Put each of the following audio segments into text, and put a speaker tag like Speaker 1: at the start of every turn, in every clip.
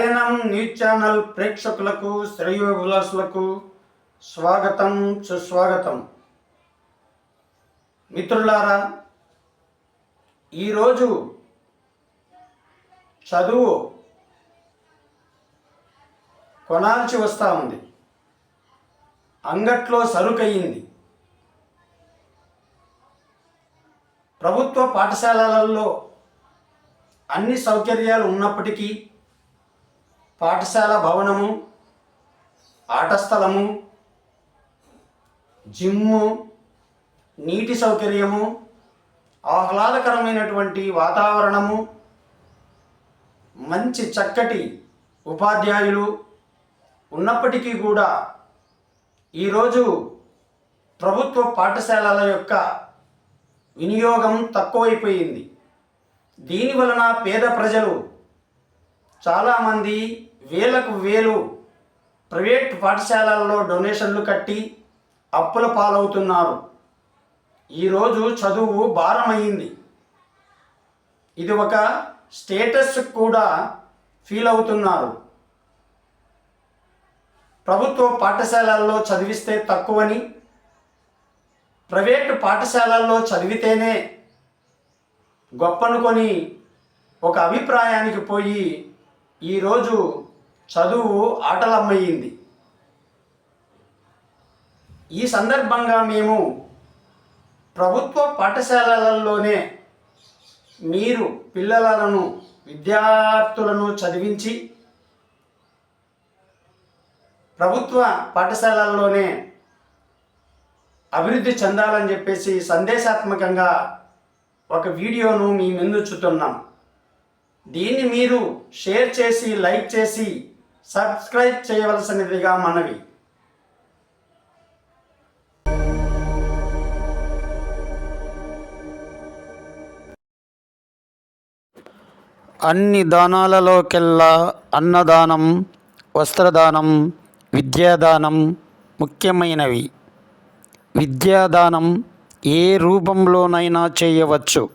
Speaker 1: పయనం news channel ప్రేక్షకులకు శ్రేయోభిలాసులకు స్వాగతం సుస్వాగతం. మిత్రులారా ఈరోజు చదువు కొనాల్సి వస్తూ ఉంది. అంగట్లో సరుకయ్యింది. ప్రభుత్వ పాఠశాలలలో అన్ని సౌకర్యాలు ఉన్నప్పటికీ పాఠశాల భవనము ఆట స్థలము జిమ్ము నీటి సౌకర్యము ఆహ్లాదకరమైనటువంటి వాతావరణము మంచి చక్కటి ఉపాధ్యాయులు ఉన్నప్పటికీ కూడా ఈరోజు ప్రభుత్వ పాఠశాలల యొక్క వినియోగం తక్కువైపోయింది. దీని వలన పేద ప్రజలు చాలామంది వేలకు వేలు ప్రైవేట్ పాఠశాలల్లో డొనేషన్లు కట్టి అప్పుల పాలవుతున్నారు. ఈరోజు చదువు భారమైంది. ఇది ఒక స్టేటస్ కూడా ఫీల్ అవుతున్నారు. ప్రభుత్వ పాఠశాలల్లో చదివిస్తే తక్కువని ప్రైవేటు పాఠశాలల్లో చదివితేనే గొప్పనుకొని ఒక అభిప్రాయానికి పోయి ఈరోజు చదువు ఆటలమ్మయ్యింది. ఈ సందర్భంగా మేము ప్రభుత్వ పాఠశాలలలోనే మీరు పిల్లలను విద్యార్థులను చదివించి ప్రభుత్వ పాఠశాలల్లోనే అభివృద్ధి చెందాలని చెప్పేసి సందేశాత్మకంగా ఒక వీడియోను మీ ముందుచుతున్నాం దీన్ని మీరు షేర్ చేసి లైక్ చేసి సబ్స్క్రైబ్ చేయవలసినదిగా మనవి. అన్ని దానాలలోకెల్లా అన్నదానం వస్త్రదానం విద్యాదానం ముఖ్యమైనవి. విద్యాదానం ఏ రూపంలోనైనా చేయవచ్చు.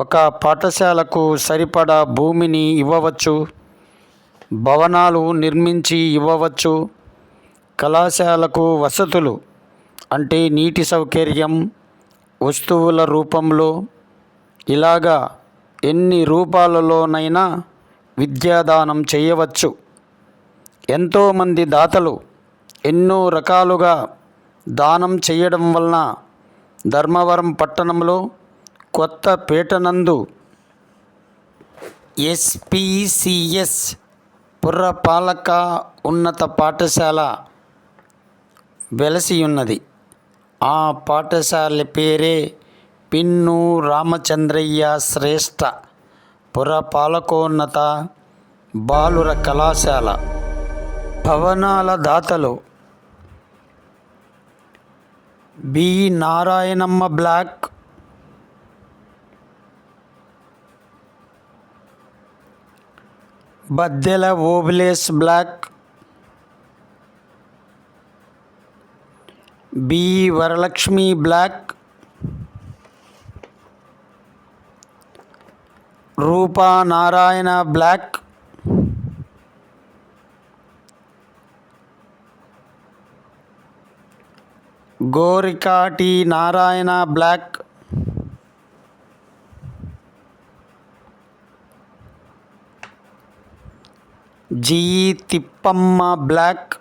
Speaker 1: ఒక పాఠశాలకు సరిపడా భూమిని ఇవ్వవచ్చు. భవనాలు నిర్మించి ఇవ్వవచ్చు. కళాశాలకు వసతులు అంటే నీటి సౌకర్యం వస్తువుల రూపంలో ఇలాగా ఎన్ని రూపాలలోనైనా విద్యాదానం చేయవచ్చు. ఎంతోమంది దాతలు ఎన్నో రకాలుగా దానం చేయడం వలన ధర్మవరం పట్టణంలో కొత్త పేటనందు ఎస్పిసిఎస్ పుర్రపాలక ఉన్నత పాఠశాల వెలసియున్నది. ఆ పాఠశాల పేరే పిన్ను రామచంద్రయ్య శ్రేష్ఠ పురపాలకోన్నత బాలుర కళాశాల. భవనాల దాతలు B. Narayanamma block Baddela Obules block B Varalakshmi block Rupa Narayana block Gorikati Narayana block G Tippamma block.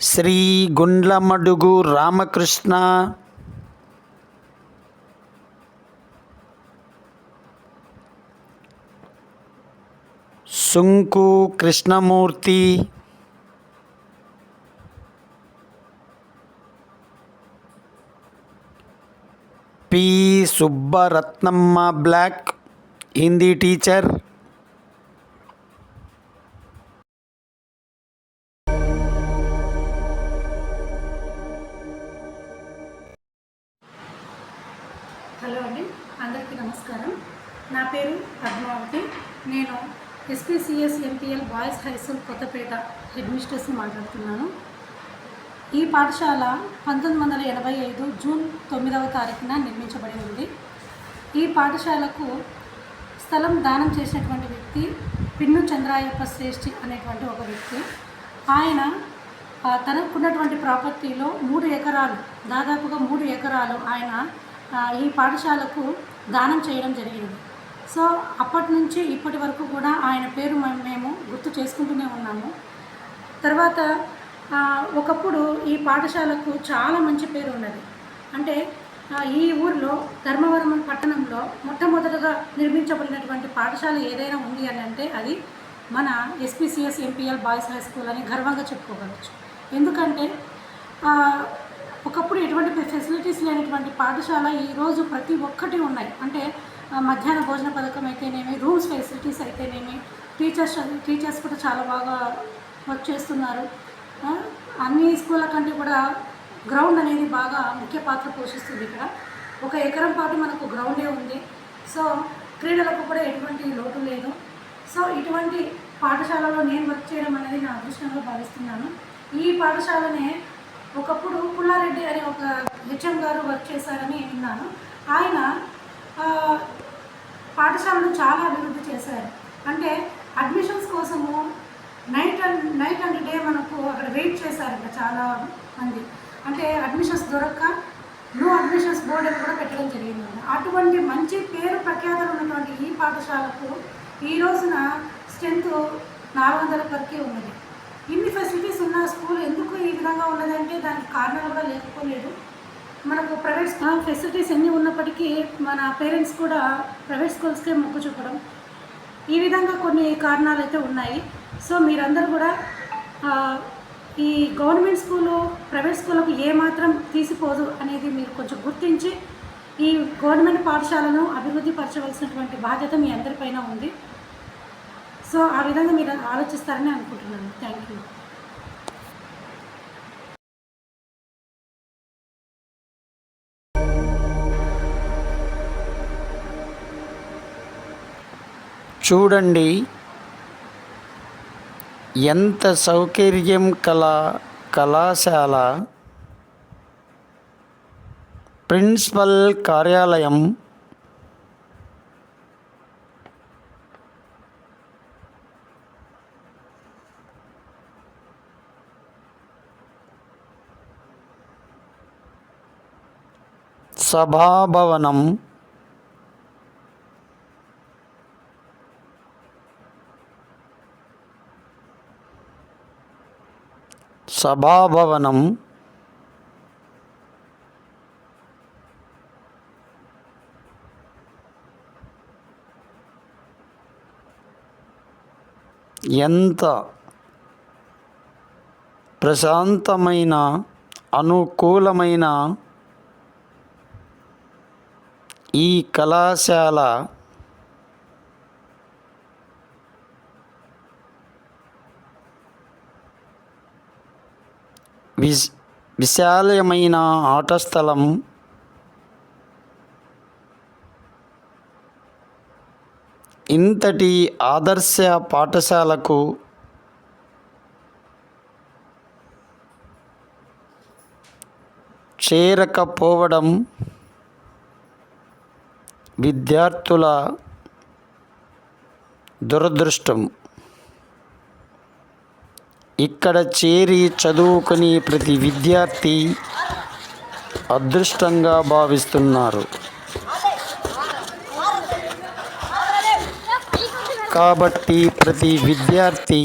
Speaker 1: Shri Gundlamadugu Ramakrishna. Sunku Krishnamurthy. P. Subbaratnamma block Hindi teacher.
Speaker 2: Hello అండి అందరికీ నమస్కారం. నా పేరు పద్మావతి. నేను SPCS MPL boys high school Kothapeta head మిస్ట్రెస్ని మాట్లాడుతున్నాను. ఈ పాఠశాల పంతొమ్మిది వందల ఎనభై ఐదు జూన్ తొమ్మిదవ తారీఖున నిర్మించబడి ఉంది. ఈ పాఠశాలకు స్థలం దానం చేసినటువంటి వ్యక్తి పిన్ను చంద్రాయప్ప శ్రేష్ఠి అనేటువంటి ఒక వ్యక్తి. ఆయన తనకున్నటువంటి ప్రాపర్టీలో మూడు ఎకరాలు దాదాపుగా మూడు ఎకరాలు ఆయన ఈ పాఠశాలకు దానం చేయడం జరిగింది. సో అప్పటి నుంచి ఇప్పటి వరకు కూడా ఆయన పేరు మేము గుర్తు చేసుకుంటూనే ఉన్నాము. తర్వాత ఒకప్పుడు ఈ పాఠశాలకు చాలా మంచి పేరు ఉన్నది. అంటే ఈ ఊర్లో ధర్మవరం పట్టణంలో మొట్టమొదటగా నిర్మించబడినటువంటి పాఠశాల ఏదైనా ఉంది అని అంటే అది మన SPCS MPL boys high school అని గర్వంగా చెప్పుకోగలచ్చు. ఎందుకంటే ఒకప్పుడు ఎటువంటి ఫెసిలిటీస్ లేనటువంటి పాఠశాల ఈరోజు ప్రతి ఒక్కటి ఉన్నాయి. అంటే మధ్యాహ్న భోజన పథకం అయితేనేమి రూమ్స్ ఫెసిలిటీస్ అయితేనేమి టీచర్స్ టీచర్స్ కూడా చాలా బాగా వర్క్ చేస్తున్నారు. అన్ని స్కూళ్ళ కంటే కూడా గ్రౌండ్ అనేది బాగా ముఖ్య పాత్ర పోషిస్తుంది ఇక్కడ. ఒక ఎకరం పాటు మనకు గ్రౌండే ఉంది. సో క్రీడలకు కూడా ఎటువంటి లోటు లేదు. సో ఇటువంటి పాఠశాలలో నేను వర్క్ చేయడం అనేది నా అదృష్టంగా భావిస్తున్నాను. ఈ పాఠశాలనే ఒకప్పుడు పుల్లారెడ్డి అనే ఒక హెచ్ఎం గారు వర్క్ చేశారని విన్నాను. ఆయన పాఠశాలను చాలా అభివృద్ధి చేశారు. అంటే అడ్మిషన్స్ కోసము night and night and day మనకు అక్కడ వెయిట్ చేశారంట చాలా మంది. అంటే అడ్మిషన్స్ దొరక్క నో అడ్మిషన్స్ బోర్డు అని కూడా పెట్టడం జరిగింది అటువంటి మంచి పేరు ప్రఖ్యాతలు ఉన్నటువంటి ఈ పాఠశాలకు ఈ రోజున స్ట్రెంత్ నాలుగు వందల వరకే ఉన్నది. ఇన్ని ఫెసిలిటీస్ ఉన్న స్కూల్ ఎందుకు ఈ విధంగా ఉన్నదంటే దానికి కారణాలు కూడా లేకపోలేదు. మనకు ప్రైవేట్ స్కూల్ ఫెసిలిటీస్ ఎన్ని ఉన్నప్పటికీ మన పేరెంట్స్ కూడా ప్రైవేట్ స్కూల్స్కే మొగ్గు చూపడం ఈ విధంగా కొన్ని కారణాలు అయితే ఉన్నాయి. సో మీరందరూ కూడా ఈ గవర్నమెంట్ స్కూలు ప్రైవేట్ స్కూళ్ళకు ఏమాత్రం తీసిపోదు అనేది మీరు కొంచెం గుర్తించి ఈ గవర్నమెంట్ పాఠశాలను అభివృద్ధి పరచవలసినటువంటి బాధ్యత మీ అందరిపైన ఉంది. సో ఆ విధంగా మీరు ఆలోచిస్తారని అనుకుంటున్నాను. Thank you.
Speaker 1: చూడండి ఎంత సౌకర్యం కల కళాశాల. ప్రిన్సిపల్ కార్యాలయం. సభాభవనం. సభాభవనం. ఎంత ప్రశాంతమైన అనుకూలమైన ఈ కళాశాల విశ్ విశాలమైన ఆట స్థలం ఇంతటి ఆదర్శ పాఠశాలకు చేరకపోవడం విద్యార్థుల దురదృష్టం. ఇక్కడ చేరి చదువుకుని ప్రతి విద్యార్థి అదృష్టంగా భావిస్తున్నారు. కాబట్టి ప్రతి విద్యార్థి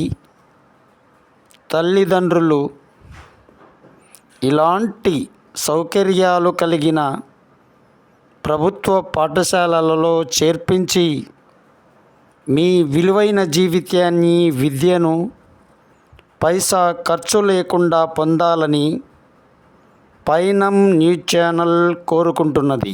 Speaker 1: తల్లిదండ్రులు ఇలాంటి సౌకర్యాలు కలిగిన ప్రభుత్వ పాఠశాలలలో చేర్పించి మీ విలువైన జీవితాన్ని విద్యను పైసా ఖర్చు లేకుండా పొందాలని పైనం న్యూస్ ఛానల్ కోరుకుంటున్నది.